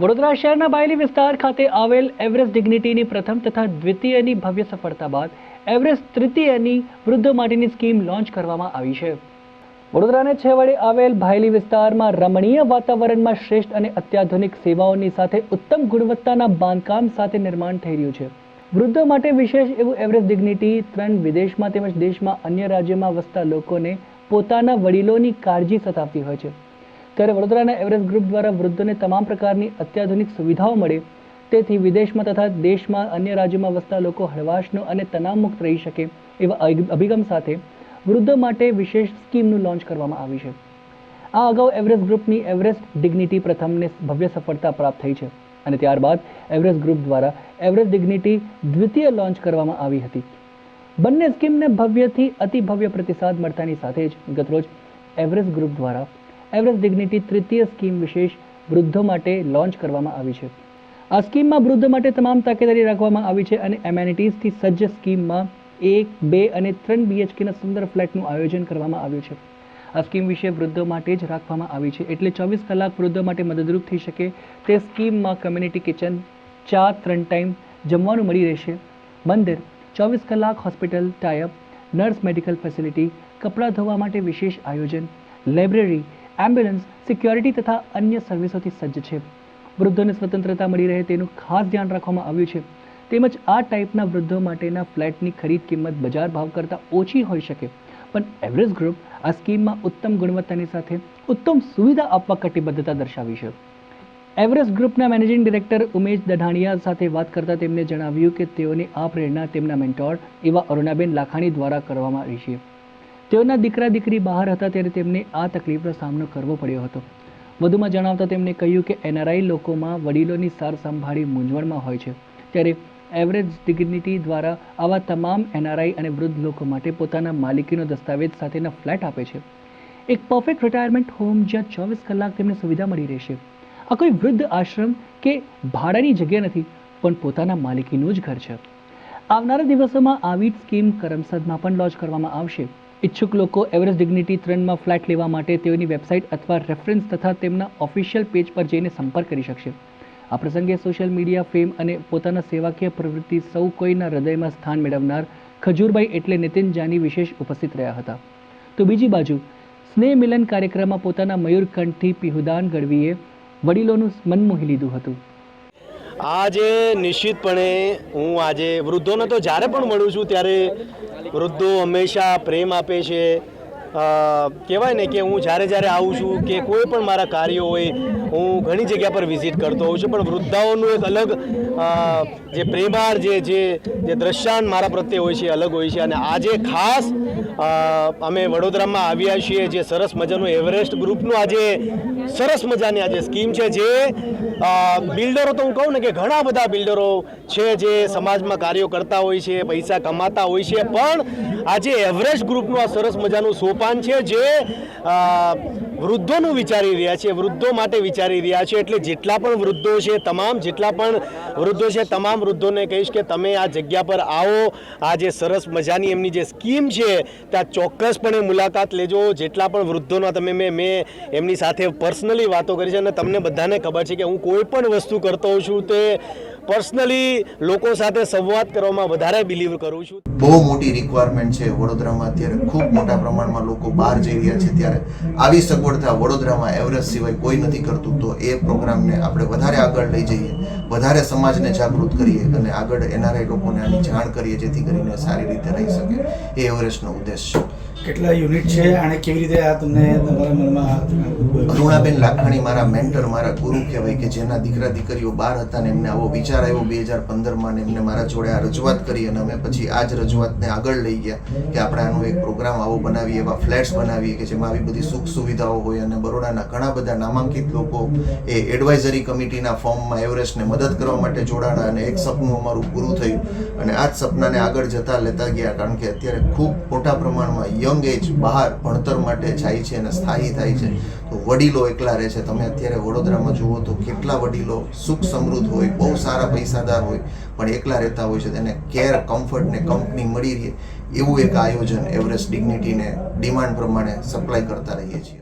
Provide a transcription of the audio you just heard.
વડોદરા શહેરના બાયલી વિસ્તાર ખાતે આવેલ એવરેસ્ટ ડિગ્નિટીની પ્રથમ તથા દ્વિતીયની ભવ્ય સફળતા બાદ એવરેસ્ટ તૃતીયની વૃદ્ધો માટેની સ્કીમ લોન્ચ કરવામાં આવી છે. વડોદરાને છેવડે આવેલ ભાયલી વિસ્તારમાં રમણીય વાતાવરણમાં શ્રેષ્ઠ અને અત્યાધુનિક સેવાઓની સાથે ઉત્તમ ગુણવત્તાના બાંધકામ સાથે નિર્માણ થઈ રહ્યું છે. વૃદ્ધો માટે વિશેષ એવું એવરેસ્ટ ડિગ્નિટી ત્રણ વિદેશમાં તેમજ દેશમાં અન્ય રાજ્યોમાં વસતા લોકોને પોતાના વડીલોની કાળજી સતાવતી હોય છે. ત્યારે વડોદરાના એવરેસ્ટ ગ્રુપ દ્વારા વૃદ્ધોને તમામ પ્રકારની અત્યાધુનિક સુવિધાઓ મળે. તેથી વિદેશમાં તથા દેશમાં અન્ય રાજ્યોમાં વસતા લોકો હળવાશનો અને તણાવમુક્ત રહી શકે એવા અભિગમ સાથે વૃદ્ધો માટે વિશેષ સ્કીમનું લોન્ચ કરવામાં આવી છે. આ અગાઉ એવરેસ્ટ ગ્રુપની એવરેસ્ટ ડિગ્નિટી પ્રથમને ભવ્ય સફળતા પ્રાપ્ત થઈ છે અને ત્યારબાદ એવરેસ્ટ ગ્રુપ દ્વારા એવરેસ્ટ ડિગ્નિટી દ્વિતીય લોન્ચ કરવામાં આવી હતી. બંને સ્કીમને ભવ્યથી અતિ ભવ્ય પ્રતિસાદ મળતાની સાથે જ ગતરોજ એવરેસ્ટ ગ્રુપ દ્વારા એવરેસ્ટ ડિગ્નિટી તૃતીય સ્કીમ વિશેષ વૃદ્ધો માટે લોન્ચ કરવામાં આવી છે. આ સ્કીમમાં વૃદ્ધો માટે તમામ તકેદારી રાખવામાં આવી છે અને એમેનિટીઝથી સજ્જ સ્કીમમાં એક, બે અને ત્રણ બીએચકેના સુંદર ફ્લેટનું આયોજન કરવામાં આવ્યું છે. આ સ્કીમ વિશે વૃદ્ધો માટે જ રાખવામાં આવી છે એટલે ચોવીસ કલાક વૃદ્ધો માટે મદદરૂપ થઈ શકે તે સ્કીમમાં કમ્યુનિટી કિચન ચા ત્રણ ટાઈમ જમવાનું મળી રહેશે, મંદિર, ચોવીસ કલાક hospital type nurse medical facility કપડાં ધોવા માટે વિશેષ આયોજન લાઇબ્રેરી એમ્બ્યુલન્સ, સિક્યોરિટી તથા અન્ય સર્વિસોથી સજ્જ છે. વૃદ્ધોને સ્વતંત્રતા મળી રહે તેનું ખાસ ધ્યાન રાખવામાં આવ્યું છે. તેમજ આ ટાઈપના વૃદ્ધો માટેના ફ્લેટની ખરીદ કિંમત બજાર ભાવ કરતાં ઓછી હોઈ શકે. પણ એવરેજ ગ્રુપ આ સ્કીમમાં ઉત્તમ ગુણવત્તાની સાથે ઉત્તમ સુવિધા આપવા કટિબદ્ધતા દર્શાવી છે. એવરેસ્ટ ગ્રુપના મેનેજિંગ ડિરેક્ટર ઉમેશ દઢાણિયા સાથે વાત કરતા તેમણે જણાવ્યું કે તેઓની આ પ્રેરણા તેમના મેન્ટોર એવા અરુણાબેન લાખાણી દ્વારા કરવામાં આવી છે. તેઓના દીકરા દીકરી બહાર હતા ત્યારે તેમને આ તકલીફનો સામનો કરવો પડ્યો હતો. વધુમાં જણાવતા તેમણે કહ્યું કે એનઆરઆઈ લોકોમાં વડીલોની સાર સંભાળી મૂંઝવણમાં હોય છે. ત્યારે એવરેજ ડિગ્નિટી દ્વારા આવા તમામ એનઆરઆઈ અને વૃદ્ધ લોકો માટે પોતાના માલિકીનો દસ્તાવેજ સાથેના ફ્લેટ આપે છે. એક પરફેક્ટ રિટાયરમેન્ટ હોમ જ્યાં ચોવીસ કલાક તેમને સુવિધા મળી રહેશે. આ કોઈ વૃદ્ધ આશ્રમ કે ભાડાની જગ્યા નથી, પણ પોતાના માલિકીનું જ ઘર છે. આવનારા દિવસોમાં આવી જ સ્કીમ કરમસદમાં પણ લોન્ચ કરવામાં આવશે. ઈચ્છુક લોકો એવરેસ્ટ ડિગ્નિટી ત્રણમાં ફ્લેટ લેવા માટે તેઓની વેબસાઇટ અથવા રેફરન્સ તથા તેમના ઓફિશિયલ પેજ પર જઈને સંપર્ક કરી શકશે. આ પ્રસંગે સોશિયલ મીડિયા ફેમ અને પોતાના સેવાકીય પ્રવૃત્તિ સૌ કોઈના હૃદયમાં સ્થાન મેળવનાર ખજૂરભાઈ એટલે નિતિન જાની વિશેષ ઉપસ્થિત રહ્યા હતા. તો બીજી બાજુ, સ્નેહ મિલન કાર્યક્રમમાં પોતાના મયુરકંઠથી પિહુદાન ગઢવીએ વડીલોનું મન મોહી લીધું હતું. આજે નિશ્ચિતપણે હું આજે વૃદ્ધોને તો જ્યારે પણ મળું છું ત્યારે વૃદ્ધો હંમેશા પ્રેમ આપે છે કહેવાય ને કે હું જ્યારે જ્યારે આવું છું કે કોઈ પણ મારા કાર્યો હોય, હું ઘણી જગ્યા પર વિઝિટ કરતો હોઉં છું, પણ વૃદ્ધાઓનું એક અલગ જે પ્રેમાર જે જે જે દ્રશ્યાંત મારા પ્રત્યે હોય છે અલગ હોય છે. અને આજે ખાસ અમે વડોદરામાં આવ્યા છીએ જે સરસ મજાનું એવરેસ્ટ ગ્રુપનું આજે સરસ મજાની આજે સ્કીમ છે જે બિલ્ડરો તો હું કહું ને કે ઘણા બધા બિલ્ડરો છે જે સમાજમાં કાર્યો કરતા હોય છે, પૈસા કમાતા હોય છે. પણ આજે એવરેસ્ટ ગ્રુપનું આ સરસ મજાનું સોપાન છે જે વૃદ્ધોનું વિચારી રહ્યા છે, વૃદ્ધો માટે વિચારી રહ્યા છે. એટલે જેટલા પણ વૃદ્ધો છે, તમામ જેટલા પણ વૃદ્ધો છે, તમામ વૃદ્ધોને કહીશ કે તમે આ જગ્યા પર આવો. આ જે સરસ મજાની એમની જે સ્કીમ છે, ત્યાં ચોક્કસપણે મુલાકાત લેજો. જેટલા પણ વૃદ્ધોના તમે મેં મેં એમની સાથે પર્સનલી વાતો કરી છે અને તમને બધાને ખબર છે કે હું કોઈ પણ વસ્તુ કરતો હોઉં છું તે પર્સનલી લોકો સાથે સંવાદ કરવામાં વધારે બિલીવ કરું છું. બહુ મોટી રિક્વાયરમેન્ટ છે વડોદરામાં. અત્યારે ખૂબ મોટા પ્રમાણમાં લોકો બહાર જઈ રહ્યા છે. ત્યારે આવી સગવડતા વડોદરામાં એવરેસ્ટ સિવાય કોઈ નથી કરતું. તો એ પ્રોગ્રામને આપણે વધારે આગળ લઈ જઈએ. વધારે સમાજને જાગૃત કરીએ અને આગળ એનઆરઆઈ લોકોને આની જાણ કરીએ જેથી કરીને સારી રીતે રહી શકે. એ એવરેસ્ટનો ઉદ્દેશ છે. કેટલા યુનિટ છે અને કેવી રીતે આ તમને તમારા મનમાં અરુણાબેન લાખાણી મારા મેન્ટર મારા ગુરુ કહેવાય કે જેના દીકરા દીકરીઓ બાર હતા ને એમને આવો વિચાર આવ્યો બે હજાર પંદરમાં ને એમને મારા જોડે આ રજૂઆત કરી અને અમે પછી આ જ રજૂઆતને આગળ લઈ ગયા કે આપણે આનો એક પ્રોગ્રામ આવો બનાવીએ એવા ફ્લેટ્સ બનાવીએ કે જેમાં આવી બધી સુખ સુવિધાઓ હોય અને બરોડાના ઘણા બધા નામાંકિત લોકો એ એડવાઇઝરી કમિટીના ફોર્મમાં એવરેસ્ટને મદદ કરવા માટે જોડાણા અને એક સપનું અમારું પૂરું થયું. અને આ જ સપનાને આગળ જતા લેતા ગયા કારણ કે અત્યારે ખૂબ મોટા પ્રમાણમાં યંગ એજ બહાર ભણતર માટે જાય છે અને સ્થાયી થાય છે. તો વડીલો એકલા રહે છે. તમે અત્યારે વડોદરામાં જુઓ તો કેટલા વડીલો સુખ સમૃદ્ધ હોય, બહુ સારા પૈસાદાર હોય, પણ એકલા રહેતા હોય છે. તેને કેર કમ્ફર્ટ ને કંપની મળી રહે એવું એક આયોજન એવરેસ્ટ ડિગ્નિટીને ડિમાન્ડ પ્રમાણે સપ્લાય કરતા રહીએ છીએ.